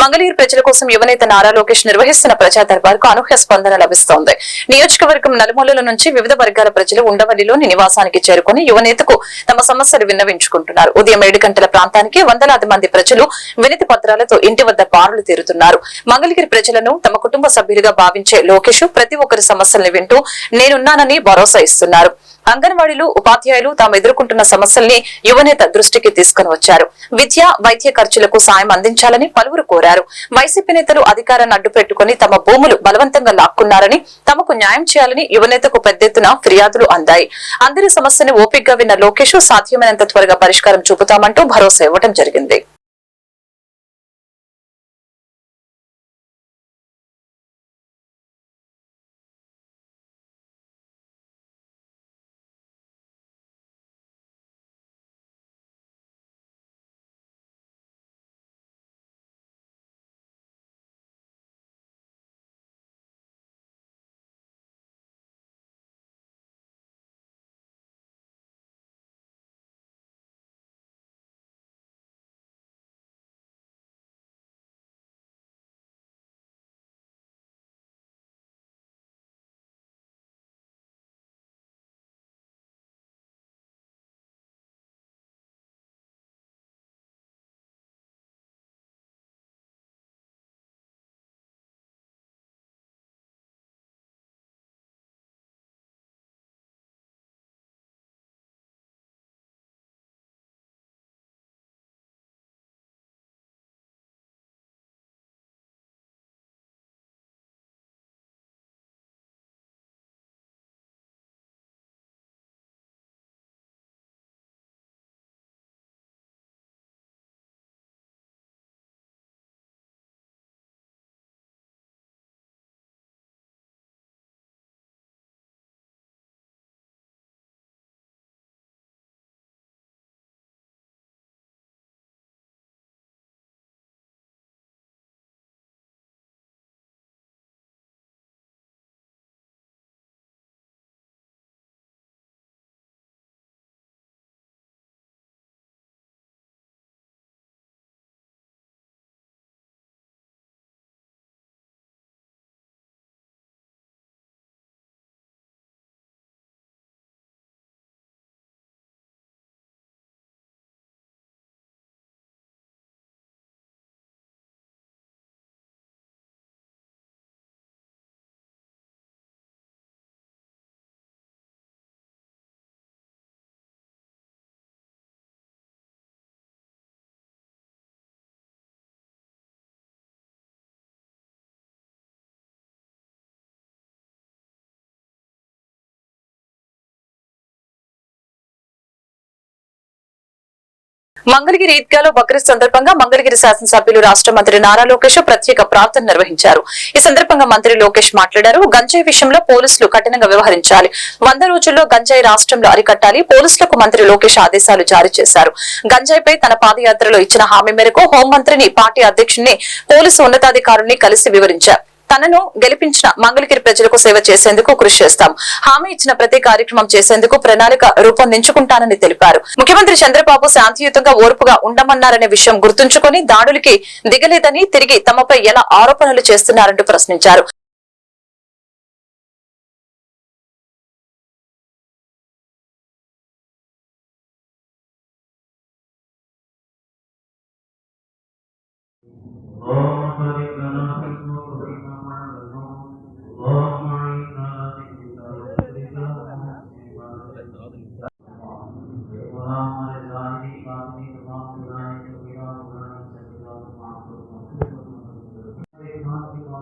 మంగళగిరి ప్రజల కోసం యువనేత నారా లోకేష్ నిర్వహిస్తున్న ప్రజా దర్బార్కు అనూహ్య స్పందన లభిస్తోంది. నియోజకవర్గం నలుమూలల నుంచి వివిధ వర్గాల ప్రజలు ఉండవల్లిలోని నివాసానికి చేరుకుని యువనేతకు తమ సమస్యలు విన్నవించుకుంటున్నారు. ఉదయం ఏడు గంటల ప్రాంతానికి వందలాది మంది ప్రజలు వినతి పత్రాలతో ఇంటి వద్ద బారులు తీరుతున్నారు. మంగళగిరి ప్రజలను తమ కుటుంబ సభ్యులుగా భావించే లోకేష్ ప్రతి ఒక్కరి సమస్యల్ని వింటూ నేనున్నానని భరోసా ఇస్తున్నారు. అంగన్వాడీలు ఉపాధ్యాయులు తాము ఎదుర్కొంటున్న సమస్యల్ని యువనేత దృష్టికి తీసుకుని వచ్చారు. విద్య వైద్య ఖర్చులకు సాయం అందించాలని పలువురు కోరారు. వైసీపీ నేతలు అధికారాన్ని అడ్డుపెట్టుకుని తమ భూములు బలవంతంగా లాక్కున్నారని తమకు న్యాయం చేయాలని యువనేతకు పెద్ద ఎత్తున ఫిర్యాదులు అందాయి. అందరి సమస్యని ఓపికగా విన్న లోకేష్ సాధ్యమైనంత త్వరగా పరిష్కారం చూపుతామంటూ భరోసా ఇవ్వడం జరిగింది. మంగళగిరి ఈద్గాలో బక్రీద్ సందర్భంగా మంగళగిరి శాసనసభ్యులు రాష్ట్ర మంత్రి నారా లోకేష్ ప్రత్యేక ప్రార్థన నిర్వహించారు. ఈ సందర్భంగా మంత్రి లోకేష్ మాట్లాడారు. గంజాయి విషయంలో పోలీసులు కఠినంగా వ్యవహరించాలి. వంద రోజుల్లో గంజాయి రాష్ట్రంలో అరికట్టాలి. పోలీసులకు మంత్రి లోకేష్ ఆదేశాలు జారీ చేశారు. గంజాయిపై తన పాదయాత్రలో ఇచ్చిన హామీ మేరకు హోంమంత్రిని పార్టీ అధ్యక్షుడిని పోలీసు ఉన్నతాధికారుల్ని కలిసి వివరించారు. తనను గెలిపించిన మంగళగిరి ప్రజలకు సేవ చేసేందుకు కృషి చేస్తాం. హామీ ఇచ్చిన ప్రతి కార్యక్రమం చేసేందుకు ప్రణాళిక రూపొందించుకుంటానని తెలిపారు. ముఖ్యమంత్రి చంద్రబాబు శాంతియుతంగా ఓర్పుగా ఉండమన్నారనే విషయం గుర్తుంచుకొని దాడులకి దిగలేదని తిరిగి తమపై ఎలా ఆరోపణలు చేస్తున్నారంటూ ప్రశ్నించారు.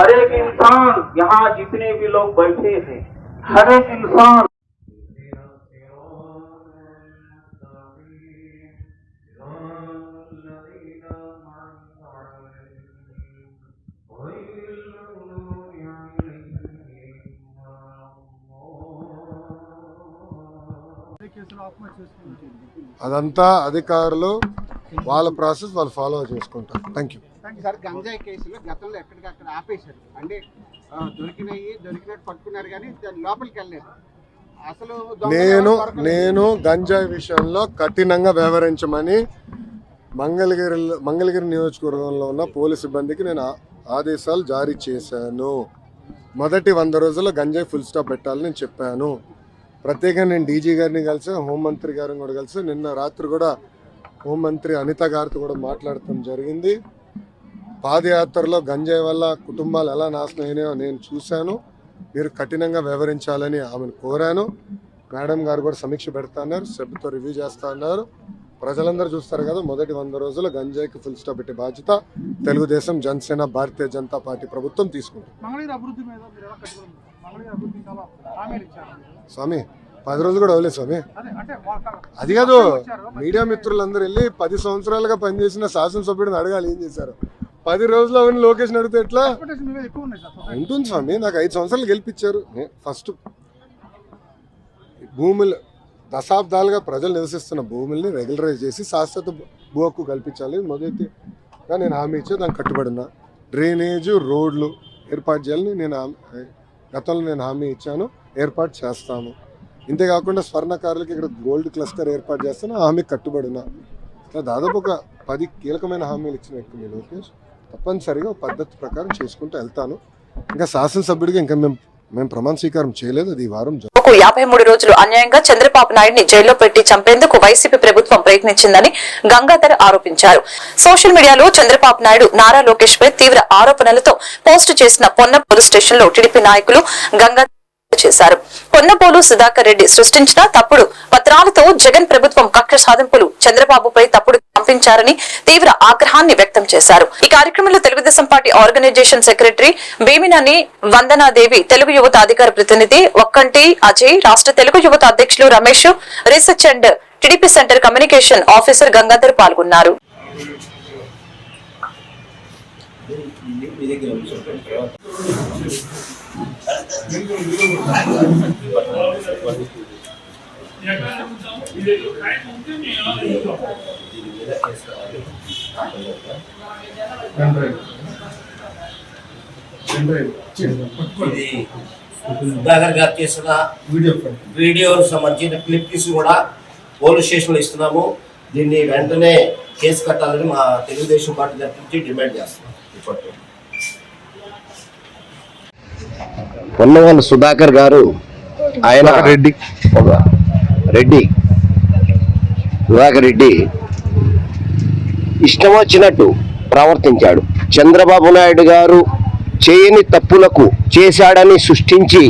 हर एक इंसान यहाँ जितने भी लोग बैठे हैं हर एक इंसान अदंत अधिकार వాళ్ళ ప్రాసెస్ వాళ్ళు ఫాలో చేసుకుంటారు. థ్యాంక్ యూ సార్ గంజాయి కేసులు గతంలో ఎక్కడికక్కడ ఆపేశారు. అంటే దొరికినాయి దొరికినట్టు పట్టుకున్నారు కానీ దాని లోపలికి వెళ్ళలేదు. అసలు నేను. నేను గంజాయి విషయంలో కఠినంగా వ్యవహరించమని మంగళగిరి మంగళగిరి నియోజకవర్గంలో ఉన్న పోలీస్ సిబ్బందికి నేను ఆదేశాలు జారీ చేశాను. మొదటి వంద రోజుల్లో గంజాయి ఫుల్ స్టాప్ పెట్టాలని నేను చెప్పాను. ప్రత్యేకంగా నేను డీజీ గారిని కలిసి హోంమంత్రి గారిని కూడా కలిసి నిన్న రాత్రి కూడా హోంమంత్రి అనిత గారితో కూడా మాట్లాడటం జరిగింది. పాదయాత్రలో గంజాయి వల్ల కుటుంబాలు ఎలా నాశనం అయినాయో నేను చూశాను. మీరు కఠినంగా వ్యవహరించాలని ఆమెను కోరాను. మేడం గారు కూడా సమీక్ష పెడతా అన్నారు సభ్యుతో రివ్యూ చేస్తా అన్నారు. ప్రజలందరూ చూస్తారు కదా మొదటి వంద రోజులు గంజాయికి ఫుల్ స్టాప్ పెట్టే బాధ్యత తెలుగుదేశం జనసేన భారతీయ జనతా పార్టీ ప్రభుత్వం తీసుకుంటుంది ఉన్నారు? స్వామి పది రోజులు కూడా అవ్వలేదు స్వామి. అదే కాదు మీడియా మిత్రులందరూ వెళ్ళి పది సంవత్సరాలుగా పనిచేసిన శాసనసభ్యుడిని అడగాలి ఏం చేశారు. పది రోజులు అవన్నీ లోకేష్ అడిగితే ఎట్లా. ఉంటుంది స్వామి నాకు ఐదు సంవత్సరాలు గెలిపించారు ఫస్ట్ భూములు దశాబ్దాలుగా ప్రజలు నివసిస్తున్న భూముల్ని రెగ్యులరైజ్ చేసి శాశ్వత భూ హక్కు కల్పించాలి మొదటిగా నేను హామీ ఇచ్చే దానికి కట్టుబడిన డ్రైనేజ్ రోడ్లు ఏర్పాటు చేయాలని నేను గతంలో నేను హామీ ఇచ్చాను ఏర్పాటు చేస్తాను ఇంతేకాకుండా స్వర్ణకారులకి ఇక్కడ గోల్డ్ క్లస్టర్ ఏర్పాటు చేస్తున్న హామీ హామీకి కట్టుబడిన దాదాపు ఒక పది కీలకమైన హామీలు ఇచ్చిన వ్యక్తి లోకేష్. తప్పనిసరిగా పద్ధతి ప్రకారం చేసుకుంటూ వెళ్తాను. ఇంకా శాసనసభ్యుడిగా ఇంకా మేము మేము ప్రమాణ స్వీకారం చేయలేదు. అది ఈ వారం యాభై మూడు రోజులు అన్యాయంగా చంద్రబాబు నాయుడిని జైల్లో పెట్టి చంపేందుకు వైసీపీ ప్రభుత్వం ప్రయత్నించిందని గంగాధర్ ఆరోపించారు. సోషల్ మీడియాలో చంద్రబాబు నాయుడు నారా లోకేష్ పై తీవ్ర ఆరోపణలతో పోస్టు చేసిన పొన్న పోలీస్ స్టేషన్లో టీడీపీ నాయకులు గంగాధర్ చేశారు. పొన్నపోలు సుధాకర్ రెడ్డి సృష్టించిన తప్పుడు పత్రాలతో జగన్ ప్రభుత్వం కక్ష సాధింపులు చంద్రబాబుపై తప్పుడు పంపించారని తీవ్ర ఆగ్రహాన్ని వ్యక్తం చేశారు. ఈ కార్యక్రమంలో Telugu Desam party organisation secretary Bheeminani Vandanadevi Telugu యువత అధికార ప్రతినిధి ఒక్కంటి అజయ్ రాష్ట్ర తెలుగు యువత అధ్యక్షులు Ramesh research and TDP centre communication officer Gangadhar పాల్గొన్నారు. ఇది సుధాకర్ గారు చేసిన వీడియో సంబంధించిన క్లిప్స్ కూడా పోలీస్ స్టేషన్లో ఇస్తున్నాము. దీన్ని వెంటనే కేసు కట్టాలని మా తెలుగుదేశం పార్టీ తరఫు నుంచి డిమాండ్ చేస్తున్నాం. ఇప్పట్లో పొన్నవాళ్ళు సుధాకర్ గారు ఆయన రెడ్డి. ఒక రెడ్డి సుధాకర్ రెడ్డి ఇష్టం వచ్చినట్టు ప్రవర్తించాడు. చంద్రబాబు నాయుడు గారు చేయని తప్పులకు చేశాడని సృష్టించి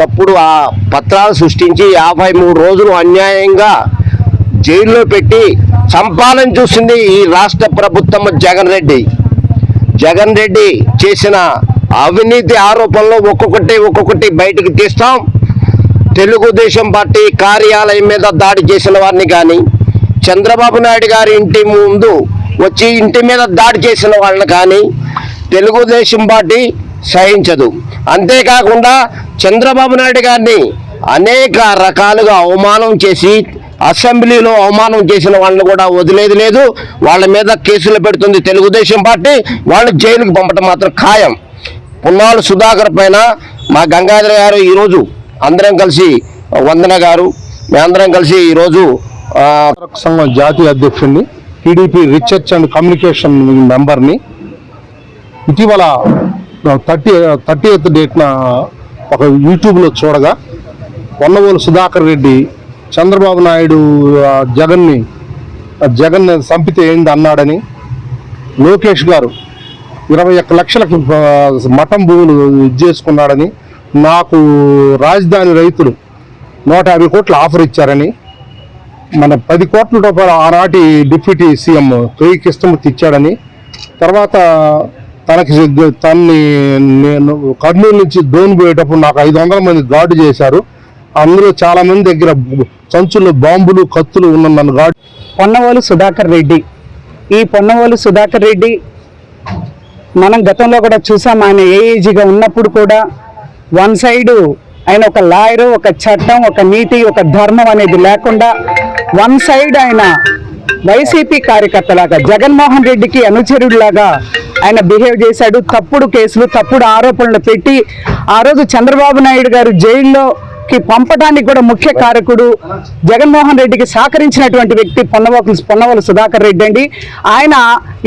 తప్పుడు ఆ పత్రాలు సృష్టించి యాభై మూడు రోజులు అన్యాయంగా జైల్లో పెట్టి చంపాలని చూసింది ఈ రాష్ట్ర ప్రభుత్వం జగన్ రెడ్డి. జగన్ రెడ్డి చేసిన అవినీతి ఆరోపణలు ఒక్కొక్కటి ఒక్కొక్కటి బయటకు తీస్తాం. తెలుగుదేశం పార్టీ కార్యాలయం మీద దాడి చేసిన వారిని కానీ చంద్రబాబు నాయుడు గారి ఇంటి ముందు వచ్చి ఇంటి మీద దాడి చేసిన వాళ్ళని కానీ తెలుగుదేశం పార్టీ సహించదు. అంతేకాకుండా చంద్రబాబు నాయుడు గారిని అనేక రకాలుగా అవమానం చేసి అసెంబ్లీలో అవమానం చేసిన వాళ్ళని కూడా వదిలేది లేదు. వాళ్ళ మీద కేసులు పెడుతుంది తెలుగుదేశం పార్టీ. వాళ్ళు జైలుకు పంపడం మాత్రం ఖాయం. పున్నాళ్ళు సుధాకర్ పైన మా గంగాధర గారు ఈరోజు అందరం కలిసి వందన గారు మేమందరం కలిసి ఈరోజు సంఘం జాతీయ అధ్యక్షుడిని టీడీపీ రీసెర్చ్ అండ్ కమ్యూనికేషన్ మెంబర్ని ఇటీవల థర్టీ థర్టీ ఎయిత్ డేట్న ఒక యూట్యూబ్లో చూడగా పొన్నవోలు సుధాకర్ రెడ్డి చంద్రబాబు నాయుడు జగన్ని జగన్ చంపితే ఏంది అన్నాడని లోకేష్ గారు ఇరవై ఒక్క లక్షలకి మఠం భూములు ఇది చేసుకున్నాడని నాకు రాజధాని రైతులు నూట యాభై కోట్ల ఆఫర్ ఇచ్చారని మన పది కోట్ల రూపాయలు ఆనాటి డిప్యూటీ సీఎం తొయ్యి కృష్ణమూర్తి ఇచ్చాడని తర్వాత తనకి తన్ని నేను కర్నూలు నుంచి దోని పోయేటప్పుడు నాకు ఐదు వందల మంది గార్డు చేశారు. అందులో చాలా మంది దగ్గర సంచులు బాంబులు కత్తులు ఉన్న నన్ను గార్డు పొన్నవోలు సుధాకర్ రెడ్డి. ఈ పొన్నవోలు సుధాకర్ రెడ్డి మనం గతంలో కూడా చూసాం ఆయన ఏఈజీగా ఉన్నప్పుడు కూడా వన్ సైడు ఆయన ఒక లాయరు ఒక చట్టం ఒక నీతి ఒక ధర్మం అనేది లేకుండా వన్ సైడ్ ఆయన వైసీపీ కార్యకర్తలాగా జగన్మోహన్ రెడ్డికి అనుచరుడిలాగా ఆయన బిహేవ్ చేశాడు. తప్పుడు కేసులు తప్పుడు ఆరోపణలు పెట్టి ఆ రోజు చంద్రబాబు నాయుడు గారు జైల్లో కి పంపడానికి కూడా ముఖ్య కారకుడు జగన్మోహన్ రెడ్డికి సహకరించినటువంటి వ్యక్తి పొన్నవోకు పొన్నవోలు సుధాకర్ రెడ్డి అండి. ఆయన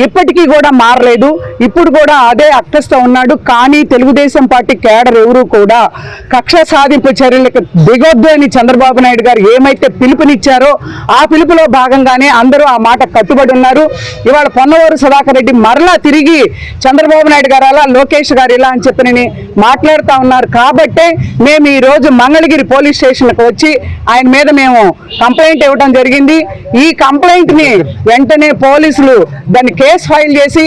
ఇప్పటికీ కూడా మారలేదు. ఇప్పుడు కూడా అదే అక్కస్తో ఉన్నాడు. కానీ తెలుగుదేశం పార్టీ కేడర్ ఎవరు కూడా కక్ష సాధింపు చర్యలకు దిగొద్దు అని చంద్రబాబు నాయుడు గారు ఏమైతే పిలుపునిచ్చారో ఆ పిలుపులో భాగంగానే అందరూ ఆ మాట కట్టుబడి ఉన్నారు. ఇవాళ పొన్నవూరు సుధాకర్ రెడ్డి మరలా తిరిగి చంద్రబాబు నాయుడు గారు అలా లోకేష్ గారు ఇలా అని చెప్పి మాట్లాడుతూ ఉన్నారు. కాబట్టే మేము ఈరోజు రోజు మంగళగిరి పోలీస్ స్టేషన్కి వచ్చి ఆయన మీద మేము కంప్లైంట్ ఇవ్వడం జరిగింది. ఈ కంప్లైంట్ని వెంటనే పోలీసులు దాన్ని కేసు ఫైల్ చేసి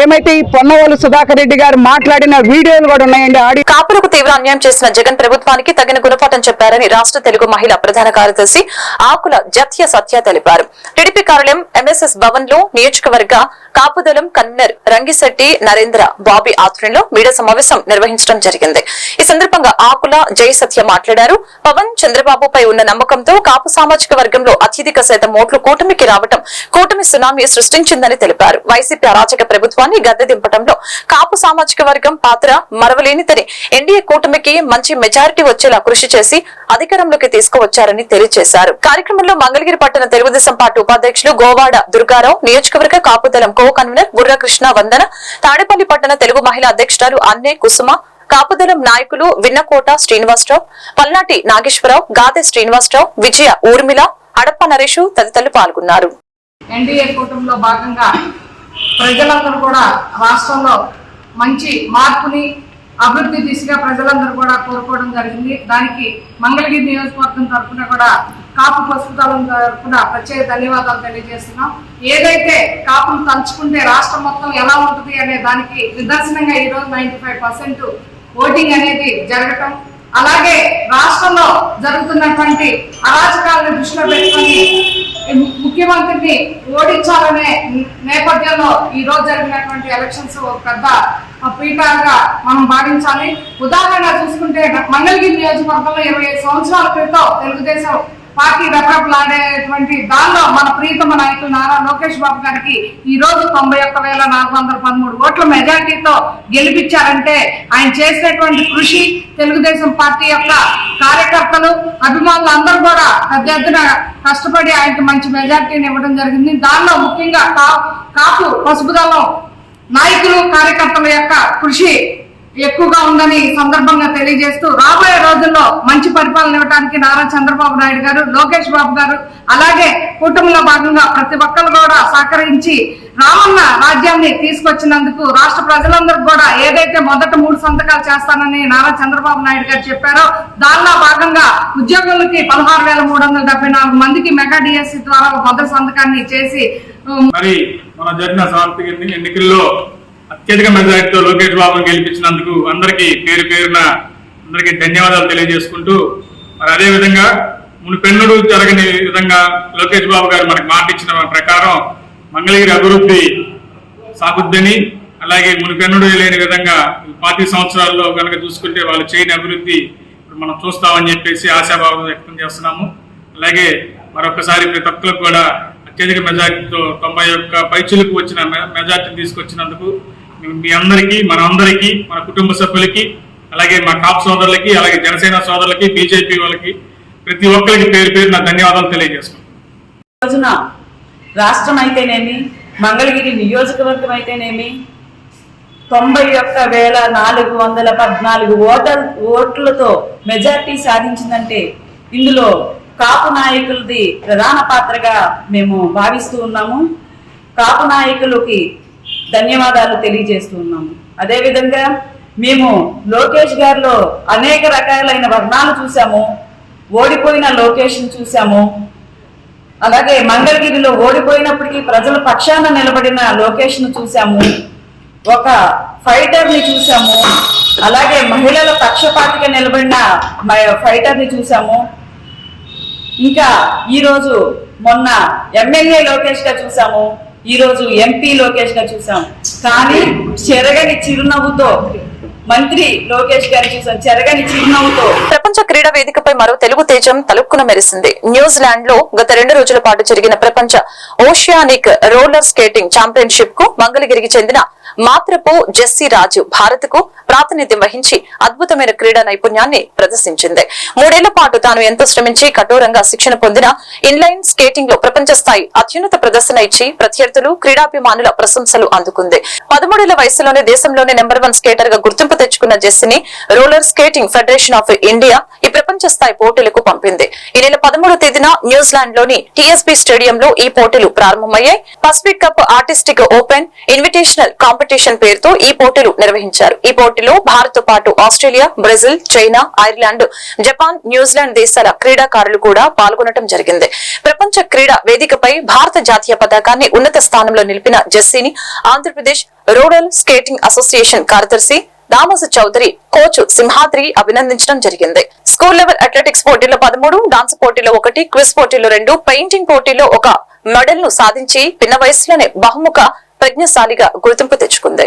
ఏమైతే ఈ పొన్నవోలు సుధాకర్ రెడ్డి గారు మాట్లాడిన వీడియోలు కూడా ఉన్నాయండి ఆడి కాపులకు తీవ్ర అన్యాయం చేసిన జగన్ ప్రభుత్వానికి తగిన గుణపాఠం చెప్పారని రాష్ట్ర తెలుగు మహిళా ప్రధాన కార్యదర్శి ఆకుల జత్య సత్య తెలిపారు. టీడీపీ కార్యాలయం ఎంఎస్ఎస్ భవన్లో నియోజకవర్గ కాపుదలం కన్నర్ రంగిశెట్టి నరేంద్ర బాబీ ఆధ్వర్యంలో మీడియా సమావేశం నిర్వహించడం జరిగింది. ఈ సందర్భంగా ఆకుల జై సత్య మాట్లాడారు. పవన్ చంద్రబాబుపై ఉన్న నమ్మకంతో కాపు సామాజిక వర్గంలో అత్యధిక శాతం ఓట్లు కూటమికి రావడం కూటమి సునామీ సృష్టించిందని తెలిపారు. వైసీపీ అరాచక ప్రభుత్వాన్ని గద్దె దింపడంలో కాపు సామాజిక వర్గం పాత్ర మరవలేనిదని ఎన్డీఏ కూటమికి మంచి మెజారిటీ వచ్చేలా కృషి చేసి అధికారంలోకి తీసుకువచ్చారని తెలియజేశారు. కార్యక్రమంలో మంగళగిరి పట్టణ తెలుగుదేశం పార్టీ ఉపాధ్యక్షులు గోవాడ దుర్గారావు నియోజకవర్గ కాపుదలం కో కన్వీనర్ బుర్రకృష్ణ వందన. తాడేపల్లి పట్టణ తెలుగు మహిళా అధ్యక్షురాలు అన్నే కుసుమ కాపుదలం నాయకులు విన్నకోట శ్రీనివాసరావు పల్నాటి నాగేశ్వరరావు గాదె శ్రీనివాసరావు విజయ ఊర్మిళ అడప్ప నరేష్ తదితరులు పాల్గొన్నారు. ఎన్డీఏ కూటమిలో భాగంగా ప్రజలందరూ కూడా రాష్ట్రంలో మంచి మార్పుని అభివృద్ధి దిశగా ప్రజలందరూ కూడా కోరుకోవడం జరిగింది. దానికి మంగళగిరి నియోజకవర్గం తరఫున కూడా కాపు ప్రస్తుతాలం తరఫున ప్రత్యేక ధన్యవాదాలు తెలియజేస్తున్నాం. ఏదైతే కాపును తలుచుకుంటే రాష్ట్రం మొత్తం ఎలా ఉంటుంది అనే దానికి నిదర్శనంగా ఈరోజు నైంటీ ఫైవ్ పర్సెంట్ ఓటింగ్ అనేది జరగటం అలాగే రాష్ట్రంలో జరుగుతున్నటువంటి అరాచకాలను దృష్టిలో పెట్టుకొని ముఖ్యమంత్రిని ఓడించాలనే నేపథ్యంలో ఈ రోజు జరిగినటువంటి ఎలక్షన్స్ పెద్ద పీఠాలుగా మనం భావించాలి. ఉదాహరణ చూసుకుంటే మంగళగిరి నియోజకవర్గంలో ఇరవై ఐదు సంవత్సరాల క్రితం తెలుగుదేశం పార్టీ రెపరెపలాడేటువంటి దానిలో మన ప్రీతమ నాయకులు నారా లోకేష్ బాబు గారికి ఈ రోజు తొంభై ఒక్క వేల నాలుగు వందల పదమూడు ఓట్ల మెజార్టీతో గెలిపించారంటే ఆయన చేసినటువంటి కృషి తెలుగుదేశం పార్టీ యొక్క కార్యకర్తలు అభిమానులు అందరూ కూడా పెద్ద ఎత్తున కష్టపడి ఆయనకి మంచి మెజార్టీని ఇవ్వడం జరిగింది. దానిలో ముఖ్యంగా కాపు పసుపుదలం నాయకులు కార్యకర్తల యొక్క కృషి ఎక్కువగా ఉందని సందర్భంగా తెలియజేస్తూ రాబోయే రోజుల్లో మంచి పరిపాలన ఇవ్వడానికి నారా చంద్రబాబు నాయుడు గారు లోకేష్ బాబు గారు అలాగే కూటమిలో భాగంగా ప్రతి ఒక్కరు కూడా సహకరించి రామన్న రాజ్యాన్ని తీసుకొచ్చినందుకు రాష్ట్ర ప్రజలందరూ కూడా ఏదైతే మొదట మూడు సంతకాలు చేస్తానని నారా చంద్రబాబు నాయుడు గారు చెప్పారో దానిలో భాగంగా ఉద్యోగులకి పదహారు వేల మూడు వందల డెబ్బై నాలుగు మందికి మెగా డిఎస్సి ద్వారా మొదటి సంతకాన్ని చేసి మరి మన జరిగిన సాంస్కృతిక ఎన్నికల్లో అత్యధిక మెజారిటీతో లోకేష్ బాబును గెలిపించినందుకు అందరికీ పేరు పేరున అందరికీ ధన్యవాదాలు తెలియజేసుకుంటూ మరి అదే విధంగా మునుపెన్నుడు జరగని విధంగా లోకేష్ బాబు గారు మనకు మాట ఇచ్చిన ప్రకారం మంగళగిరి అభివృద్ధి సాగుద్దని అలాగే మునిపెన్నుడు లేని విధంగా పాతి సంవత్సరాల్లో కనుక చూసుకుంటే వాళ్ళు చేయని అభివృద్ధి ఇప్పుడు మనం చూస్తామని చెప్పేసి ఆశాభావం వ్యక్తం చేస్తున్నాము. అలాగే మరొకసారి ప్రతి ఒక్కరికి కూడా అత్యధిక మెజార్టీతో తొంభై ఒక్క పైచులకు వచ్చిన మెజార్టీని తీసుకొచ్చినందుకు మీ- అందరికీ మన అందరికీ మన కుటుంబ సభ్యులకి అలాగే మా కాప్ సోదరులకి అలాగే జనసేన సోదరులకి బీజేపీ వాళ్ళకి ప్రతి ఒక్కరికి పేరు పేరు నా ధన్యవాదాలు తెలియజేస్తున్నాను రోజున రాష్ట్రం అయితేనేమి మంగళగిరి నియోజకవర్గం అయితేనేమి తొంభై ఒక్క వేల నాలుగు వందల పద్నాలుగు ఓటర్ ఓట్లతో మెజార్టీ సాధించిందంటే ఇందులో కాపు నాయకులది ప్రధాన పాత్రగా మేము భావిస్తూ ఉన్నాము. కాపు నాయకులకి ధన్యవాదాలు తెలియజేస్తున్నాము. అదేవిధంగా మేము లోకేష్ గారిలో అనేక రకాలైన వర్ణాలు చూసాము ఓడిపోయిన లోకేష్ని చూసాము అలాగే మంగళగిరిలో ఓడిపోయినప్పటికీ ప్రజల పక్షాన నిలబడిన లోకేష్ను చూసాము ఒక ఫైటర్ని చూసాము అలాగే మహిళల పక్షపాతిగా నిలబడిన ఫైటర్ని చూసాము ఇంకా ఈరోజు మొన్న ఎమ్మెల్యే లోకేష్గా చూసాము ఈ రోజు ఎంపీ లోకేష్ గారు చూసాం. కానీ చెరగని చిరునవ్వుతో మంత్రి లోకేష్ గారిని చూసాం. చెరగని చిరునవ్వుతో. ప్రపంచ క్రీడా వేదికపై మరో తెలుగు తేజం తలుక్కున మెరిసింది. న్యూజిలాండ్లో గత రెండు రోజుల పాటు జరిగిన ప్రపంచ ఓషియానిక్ రోలర్ స్కేటింగ్ ఛాంపియన్షిప్కు మంగళగిరికి చెందిన మాత్రపు జెస్సీ రాజు భారత్కు ప్రాతినిధ్యం వహించి అద్భుతమైన క్రీడా నైపుణ్యాన్ని ప్రదర్శించింది. మూడేళ్ళ పాటు తాను ఎంతో శ్రమించి కఠోరంగా శిక్షణ పొందిన ఇన్లైన్ స్కేటింగ్లో ప్రపంచ స్థాయి అత్యున్నత ప్రదర్శన ఇచ్చి ప్రత్యర్థులు క్రీడాభిమానుల ప్రశంసలు అందుకుంది. పదమూడేళ్ళ వయసులోనే దేశంలోనే నెంబర్ వన్ స్కేటర్గా గుర్తింపు తెచ్చుకున్న జెస్సీని roller skating federation of India ఈ ప్రపంచ స్థాయి పోటీలకు పంపింది. ఈ నెల పదమూడవ తేదీన న్యూజిలాండ్లోని టీఎస్బీ స్టేడియంలో ఈ పోటీలు ప్రారంభమయ్యాయి. Pacific cup artistic open invitational competition పేరుతో ఈ పోటీలు నిర్వహించారు. ఈ పోటీ వీటిలో భారత్తో పాటు Australia Brazil China Ireland Japan New Zealand దేశాల క్రీడాకారులు కూడా పాల్గొనడం జరిగింది. ప్రపంచ క్రీడా వేదికపై భారత జాతీయ పతాకాన్ని ఉన్నత స్థానంలో నిలిపిన జెస్సీని ఆంధ్రప్రదేశ్ రూరల్ స్కేటింగ్ అసోసియేషన్ కార్యదర్శి దామోసు చౌదరి కోచ్ సింహాద్రి అభినందించడం జరిగింది. స్కూల్ లెవెల్ అథ్లెటిక్స్ పోటీలో పదమూడు డాన్స్ పోటీలో ఒకటి క్విజ్ పోటీలో రెండు పెయింటింగ్ పోటీలో ఒక మెడల్ను సాధించి పిన్న వయసులోనే బహుముఖ ప్రజ్ఞశాలిగా గుర్తింపు తెచ్చుకుంది.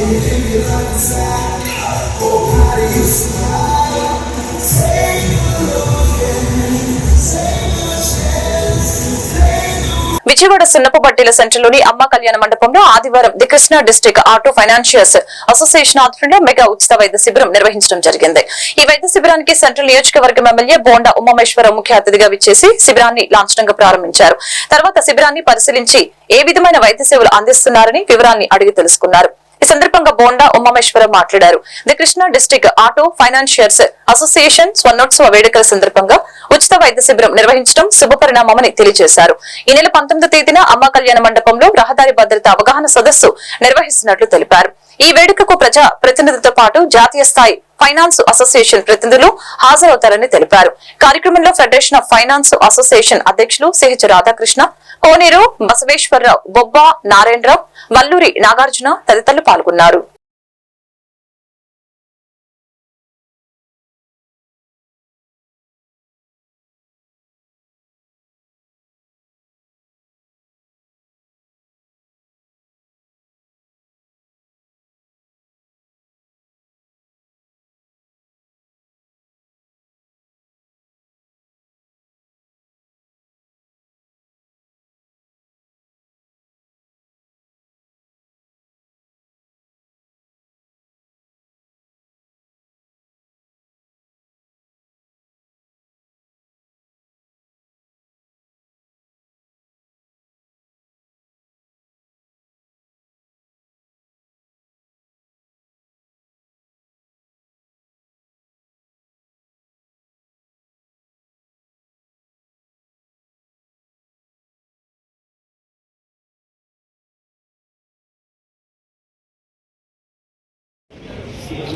And you think you're inside. Oh, how do you smile? Vijayawada సున్నపు బట్టీల సెంటర్లోని అమ్మ కళ్యాణ మండపంలో ఆదివారం the Krishna district auto financiers association ఆధ్వర్యంలో మెగా ఉచిత వైద్య శిబిరం నిర్వహించడం జరిగింది. ఈ వైద్య శిబిరానికి సెంట్రల్ నియోజకవర్గం ఎమ్మెల్యే బోండా ఉమామేశ్వరరావు ముఖ్య అతిథిగా విచ్చేసి శిబిరాన్ని లాంఛనంగా ప్రారంభించారు. తర్వాత శిబిరాన్ని పరిశీలించి ఏ విధమైన వైద్య సేవలు అందిస్తున్నారని వివరాన్ని అడిగి తెలుసుకున్నారు. ఈ సందర్భంగా బోండా ఉమామేశ్వరం మాట్లాడారు. The Krishna district auto financiers association స్వర్ణోత్సవ వేడుకల సందర్భంగా ఉచిత వైద్య శిబిరం నిర్వహించడం శుభపరిణామమని తెలియజేశారు. ఈ నెల పంతొమ్మిదో తేదీన అమ్మ కళ్యాణ మండపంలో రహదారి భద్రత అవగాహన సదస్సు నిర్వహిస్తున్నట్లు తెలిపారు. ఈ వేడుకకు ప్రజా ప్రతినిధులతో పాటు జాతీయ స్థాయి ఫైనాన్స్ అసోసియేషన్ ప్రతినిధులు హాజరవుతారని తెలిపారు. కార్యక్రమంలో ఫెడరేషన్ ఆఫ్ ఫైనాన్స్ అసోసియేషన్ అధ్యక్షులు సిహెచ్ రాధాకృష్ణ కోనేరు బసవేశ్వరరావు బొబ్బ నారాయణరావు వల్లూరి నాగార్జున తదితరులు పాల్గొన్నారు. The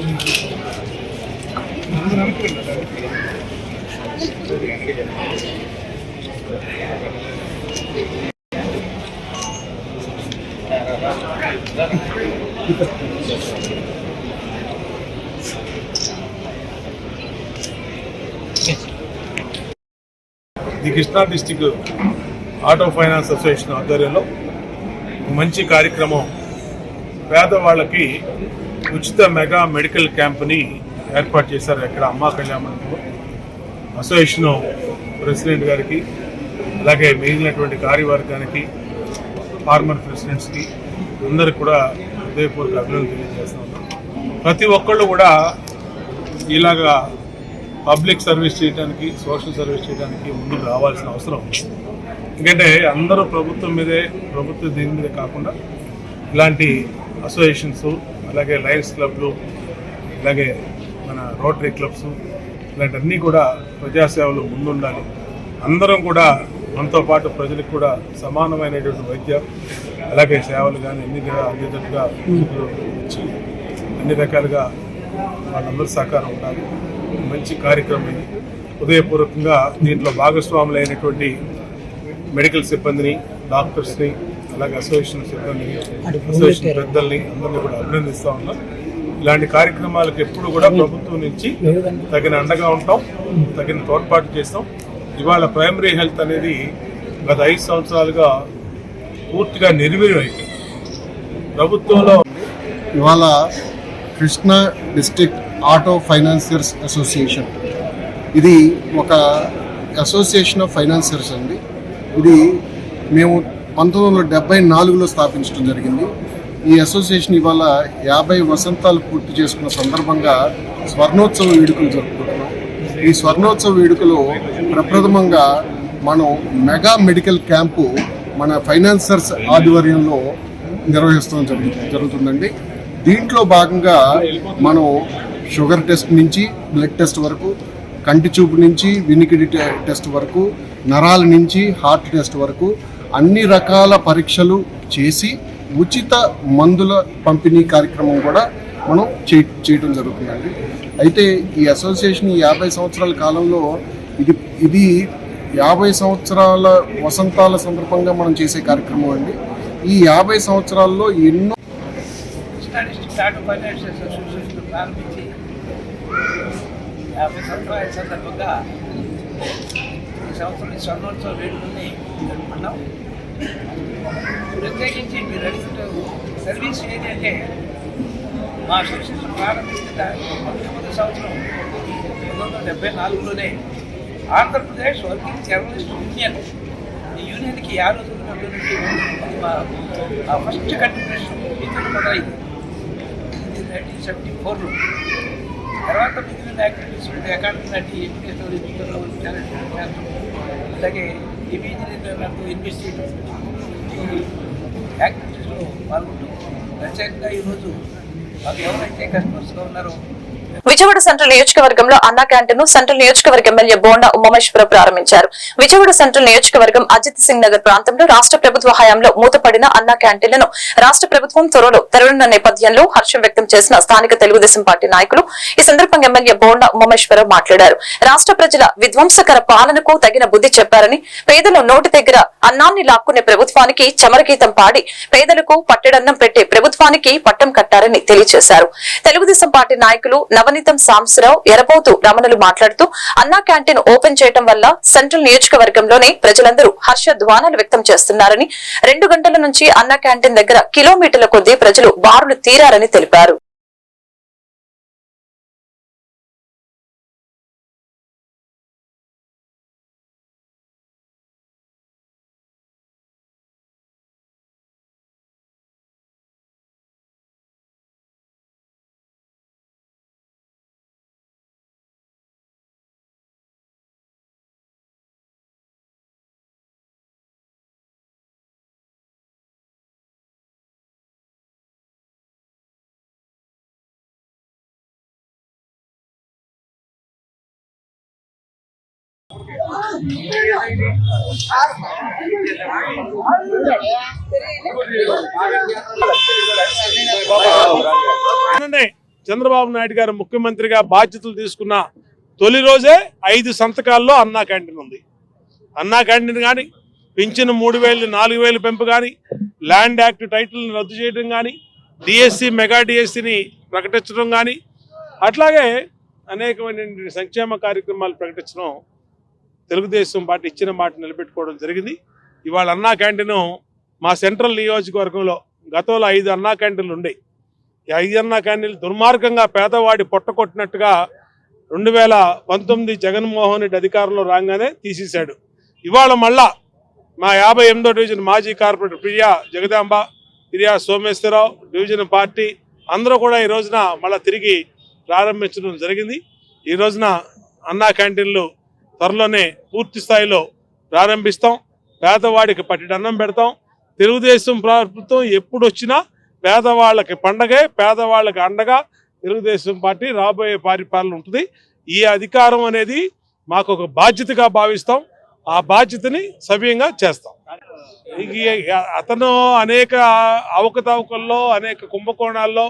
Krishna district auto finance association ఆధ్వర్యంలో మంచి కార్యక్రమం పేదవాళ్ళకి ఉచిత మెగా మెడికల్ క్యాంప్ని ఏర్పాటు చేశారు ఇక్కడ అమ్మా కళ్యాణంలో అసోసియేషన్ ప్రెసిడెంట్ గారికి అలాగే మిగిలినటువంటి కార్యవర్గానికి ఫార్మర్ ప్రెసిడెంట్స్కి అందరికి కూడా హృదయపూర్వక అభినందనలు తెలియజేస్తా ఉన్నాం ప్రతి ఒక్కళ్ళు కూడా ఇలాగా పబ్లిక్ సర్వీస్ చేయడానికి సోషల్ సర్వీస్ చేయడానికి ముందుకు రావాల్సిన అవసరం ఎందుకంటే అందరూ ప్రభుత్వం మీదే ప్రభుత్వ దీని మీదే కాకుండా ఇలాంటి అసోసియేషన్స్ అలాగే లయన్స్ క్లబ్లు అలాగే మన రోటరీ క్లబ్స్ ఇలాంటివన్నీ కూడా ప్రజాసేవలు ముందుండాలి. అందరం కూడా మనతో పాటు ప్రజలకు కూడా సమానమైనటువంటి వైద్యం అలాగే సేవలు కానీ అన్ని అందేటట్టుగా ఇచ్చి వచ్చి అన్ని రకాలుగా వాళ్ళందరూ సహకారం ఉండాలి. మంచి కార్యక్రమం ఇది. హృదయపూర్వకంగా దీంట్లో భాగస్వాములైనటువంటి మెడికల్ సిబ్బందిని డాక్టర్స్ని అలాగే అసోసియేషన్ సిబ్బందిని అసోసియేషన్ పెద్దల్ని అందరినీ కూడా అభినందిస్తా ఉన్నాం. ఇలాంటి కార్యక్రమాలకు ఎప్పుడు కూడా ప్రభుత్వం నుంచి తగిన అండగా ఉంటాం తగిన తోడ్పాటు చేస్తాం. ఇవాళ ప్రైమరీ హెల్త్ అనేది గత ఐదు సంవత్సరాలుగా పూర్తిగా నిర్వీర్యం అయిపోయింది ప్రభుత్వంలో ఇవాళ Krishna district auto financiers association. ఇది ఒక అసోసియేషన్ ఆఫ్ ఫైనాన్సియర్స్ అండి. ఇది మేము పంతొమ్మిది వందల డెబ్బై నాలుగులో స్థాపించడం జరిగింది. ఈ అసోసియేషన్ ఇవాళ యాభై వసంతాలు పూర్తి చేసుకున్న సందర్భంగా స్వర్ణోత్సవ వేడుకలు జరుపుకుంటున్నాం. ఈ స్వర్ణోత్సవ వేడుకలో ప్రప్రథమంగా మనం మెగా మెడికల్ క్యాంపు మన ఫైనాన్సర్స్ ఆధ్వర్యంలో నిర్వహిస్తాం జరుగు జరుగుతుందండి. దీంట్లో భాగంగా మనం షుగర్ టెస్ట్ నుంచి బ్లడ్ టెస్ట్ వరకు కంటి చూపు నుంచి వినికిడి టె- టెస్ట్ వరకు నరాల నుంచి హార్ట్ టెస్ట్ వరకు అన్ని రకాల పరీక్షలు చేసి ఉచిత మందుల పంపిణీ కార్యక్రమం కూడా మనం చే చేయటం జరుగుతుందండి. అయితే ఈ అసోసియేషన్ ఈ యాభై సంవత్సరాల కాలంలో ఇది ఇది యాభై సంవత్సరాల వసంతాల సందర్భంగా మనం చేసే కార్యక్రమం అండి. ఈ యాభై సంవత్సరాల్లో ఎన్నో యాభై సంవత్సరాల సందర్భంగా ఈ సంవత్సరం ఈ స్వర్ణోత్సవ వేడుకల్ని జరుపుకున్నాం. ప్రత్యేకించి మీరు అడిగిన సర్వీస్ ఏంటంటే మా అసోసియేషన్ ప్రారంభించిన మొట్టమొదటి సంవత్సరం పంతొమ్మిది వందల డెబ్బై నాలుగులోనే ఆంధ్రప్రదేశ్ వర్కింగ్ జర్నలిస్ట్ యూనియన్ ఈ యూనియన్కి ఆ రోజు ఉన్నటువంటి మా ఫస్ట్ కంట్రిబ్యూషన్ మీతో మొదలైంది నైన్టీన్ సెవెంటీ ఫోర్లో. తర్వాత మిగిలిన యాక్టివిటీస్ అకాడమీ నటి ఎడ్యుకేషన్ అలాగే ఏబీ ఇంజనీరింగ్ యాక్టివిటీస్లో పాల్గొంటూ ప్రత్యేకంగా ఈరోజు మాకు ఎవరైతే కస్టమర్స్గా ఉన్నారో విజయవాడ సెంట్రల్ నియోజకవర్గంలో అన్నా క్యాంటీన్ను సెంట్రల్ నియోజకవర్గ ఎమ్మెల్యే బోండా ఉమామేశ్వర ప్రారంభించారు. విజయవాడ సెంట్రల్ నియోజకవర్గం అజిత్ సింగ్ నగర్ ప్రాంతంలో రాష్ట్ర ప్రభుత్వ హయాంలో మూతపడిన అన్నా క్యాంటీన్లను రాష్ట్ర ప్రభుత్వం త్వరలో తెరవనున్న నేపథ్యంలో హర్షం వ్యక్తం చేసిన స్థానిక తెలుగుదేశం పార్టీ నాయకులు ఈ సందర్భంగా ఎమ్మెల్యే బోండా ఉమామేశ్వరరావు మాట్లాడారు. రాష్ట్ర ప్రజల విధ్వంసకర పాలనకు తగిన బుద్ధి చెప్పారని పేదలు నోటి దగ్గర అన్నాన్ని లాక్కునే ప్రభుత్వానికి చమరగీతం పాడి పేదలకు పట్టెడన్నం పెట్టే ప్రభుత్వానికి పట్టం కట్టారని తెలియజేశారు. తెలుగుదేశం పార్టీ నాయకులు నవనీతం సాంబశివరావు ఎరపోతు రమణులు మాట్లాడుతూ అన్నా క్యాంటీన్ ఓపెన్ చేయడం వల్ల సెంట్రల్ నియోజకవర్గంలోనే ప్రజలందరూ హర్ష ధ్వానాలు వ్యక్తం చేస్తున్నారని రెండు గంటల నుంచి అన్నా క్యాంటీన్ దగ్గర కిలోమీటర్ల కొద్దీ ప్రజలు బారులు తీరారని తెలిపారు. చంద్రబాబు నాయుడు గారు ముఖ్యమంత్రిగా బాధ్యతలు తీసుకున్న తొలి రోజే ఐదు సంతకాల్లో అన్నా క్యాంటీన్ ఉంది. అన్నా క్యాంటీన్ కానీ పెంచిన మూడు వేలు నాలుగు వేలు పెంపు కానీ ల్యాండ్ యాక్ట్ టైటిల్ని రద్దు చేయడం కానీ డిఎస్సి మెగా డిఎస్సిని ప్రకటించడం కానీ అట్లాగే అనేకమైన సంక్షేమ కార్యక్రమాలు ప్రకటించడం తెలుగుదేశం పార్టీ ఇచ్చిన మాట నిలబెట్టుకోవడం జరిగింది. ఇవాళ అన్నా క్యాంటీన్ మా సెంట్రల్ నియోజకవర్గంలో గతంలో ఐదు అన్నా క్యాంటీన్లు ఉండేవి ఈ ఐదు అన్నా క్యాంటీన్లు దుర్మార్గంగా పేదవాడి పొట్ట కొట్టినట్టుగా రెండు వేల పంతొమ్మిది జగన్మోహన్ రెడ్డి అధికారంలో రాగానే తీసేశాడు. ఇవాళ మళ్ళా మా యాభై ఎనిమిదో డివిజన్ మాజీ corporator Priya Jagadamba Priya Someswararao division party అందరూ కూడా ఈ రోజున మళ్ళా తిరిగి ప్రారంభించడం జరిగింది. ఈ రోజున అన్నా క్యాంటీన్లు త్వరలోనే పూర్తి స్థాయిలో ప్రారంభిస్తాం. పేదవాడికి పట్టిడన్నం పెడతాం. తెలుగుదేశం ప్రభుత్వం ఎప్పుడు వచ్చినా పేదవాళ్ళకి పండగే పేదవాళ్ళకి అండగా తెలుగుదేశం పార్టీ రాబోయే పరిపాలన ఉంటుంది. ఈ అధికారం అనేది మాకు ఒక బాధ్యతగా భావిస్తాం. ఆ బాధ్యతని సవ్యంగా చేస్తాం. అతను అనేక అవకతవకల్లో అనేక కుంభకోణాల్లో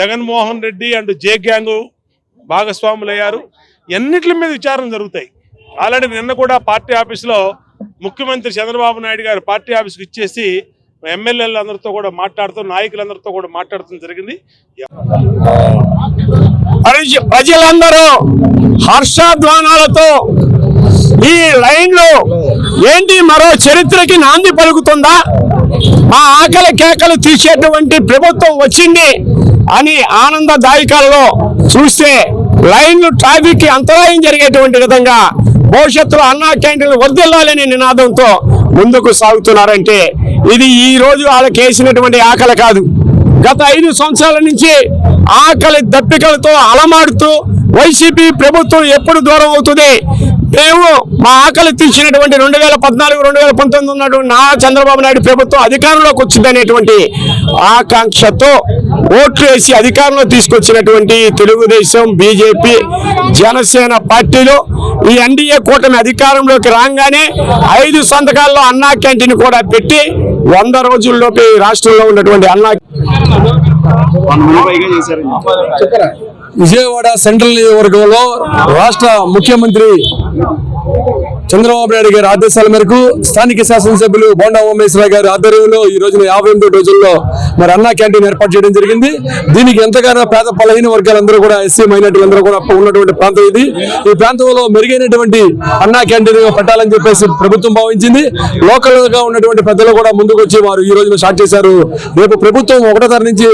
Jaganmohan Reddy and J gang భాగస్వాములయ్యారు. ఎన్నిటి మీద విచారణ జరుగుతాయి? ఆల్రెడీ నిన్న కూడా పార్టీ ఆఫీసులో ముఖ్యమంత్రి చంద్రబాబు నాయుడు గారు పార్టీ ఆఫీస్కి ఇచ్చేసి ఎమ్మెల్యేలందరితో కూడా మాట్లాడుతూ నాయకులందరితో కూడా మాట్లాడటం జరిగింది. ప్రజలందరూ హర్షధ్వానాలతో ఈ లైన్లో ఏంటి మరో చరిత్రకి నాంది పలుకుతుందా? మా ఆకలి కేకలు తీసేటువంటి ప్రభుత్వం వచ్చింది అని ఆనందదాయకాల్లో చూస్తే లైన్ ట్రాఫిక్కి అంతరాయం జరిగేటువంటి విధంగా భవిష్యత్తులో అన్నా క్యాంటీన్లు వర్దిల్లాలనే నినాదంతో ముందుకు సాగుతున్నారంటే ఇది ఈ రోజు వాళ్ళకి వేసినటువంటి ఆకలి కాదు. గత ఐదు సంవత్సరాల నుంచి ఆకలి దప్పికలతో అలమాడుతూ వైసీపీ ప్రభుత్వం ఎప్పుడు దూరం అవుతుంది? మేము మా ఆకలి తీర్చినటువంటి రెండు వేల పద్నాలుగు రెండు వేల పంతొమ్మిది ఉన్నటువంటి నా చంద్రబాబు నాయుడు ప్రభుత్వం అధికారంలోకి వచ్చిందనేటువంటి ఆకాంక్షతో ఓట్లు వేసి అధికారంలో తీసుకొచ్చినటువంటి తెలుగుదేశం బీజేపీ జనసేన పార్టీలు ఈ ఎన్డీఏ కూటమి అధికారంలోకి రాగానే ఐదు సంతకాల్లో అన్నా క్యాంటీన్ కూడా పెట్టి వంద రోజుల్లోపే రాష్ట్రంలో ఉన్నటువంటి అన్నా విజయవాడ సెంట్రల్ నియోజకవర్గంలో రాష్ట్ర ముఖ్యమంత్రి చంద్రబాబు నాయుడు గారి ఆదేశాల మేరకు స్థానిక శాసనసభ్యులు బోండా ఉమేశ్వరరావు గారి ఆధ్వర్యంలో ఈ రోజున యాభై ఎనిమిదో రోజుల్లో మరి అన్నా క్యాంటీన్ ఏర్పాటు చేయడం జరిగింది. దీనికి ఎంతగానో పేద బలహీన వర్గాలందరూ కూడా ఎస్సీ మైనార్టీ అందరూ కూడా ఉన్నటువంటి ప్రాంతం ఇది. ఈ ప్రాంతంలో మెరుగైనటువంటి అన్నా క్యాంటీన్ పెట్టాలని చెప్పేసి ప్రభుత్వం భావించింది. లోకల్గా ఉన్నటువంటి పెద్దలు కూడా ముందుకు వచ్చి వారు ఈ రోజున స్టార్ట్ చేశారు. రేపు ప్రభుత్వం ఒకటో తరగతి నుంచి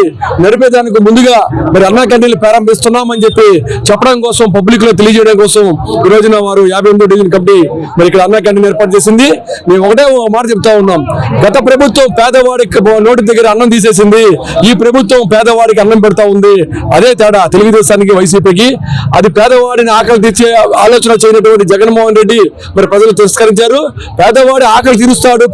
నడిపేదానికి ముందుగా మరి అన్నా క్యాంటీన్లు ప్రారంభిస్తున్నామని చెప్పి చెప్పడం కోసం పబ్లిక్లో తెలియజేయడం కోసం ఈ రోజున వారు యాభై ఎనిమిదో డివిజన్ కమిటీ మరి ఇక్కడ అన్నా క్యాంటీన్ ఏర్పాటు చేసింది. మేము ఒకటే మాట చెప్తా ఉన్నాం. గత ప్రభుత్వం పేదవాడికి నోటి దగ్గర అన్నం తీసేసింది. ఈ ప్రభుత్వం పేదవాడికి అన్నం పెడతా ఉంది. అదే తేడా తెలుగుదేశానికి వైసీపీకి. అది పేదవాడిని ఆకలి తీర్చే ఆలోచన చేయనటువంటి జగన్మోహన్ రెడ్డి మరి ప్రజలు తిరస్కరించారు. పేదవాడి ఆకలి తీరుస్తాడు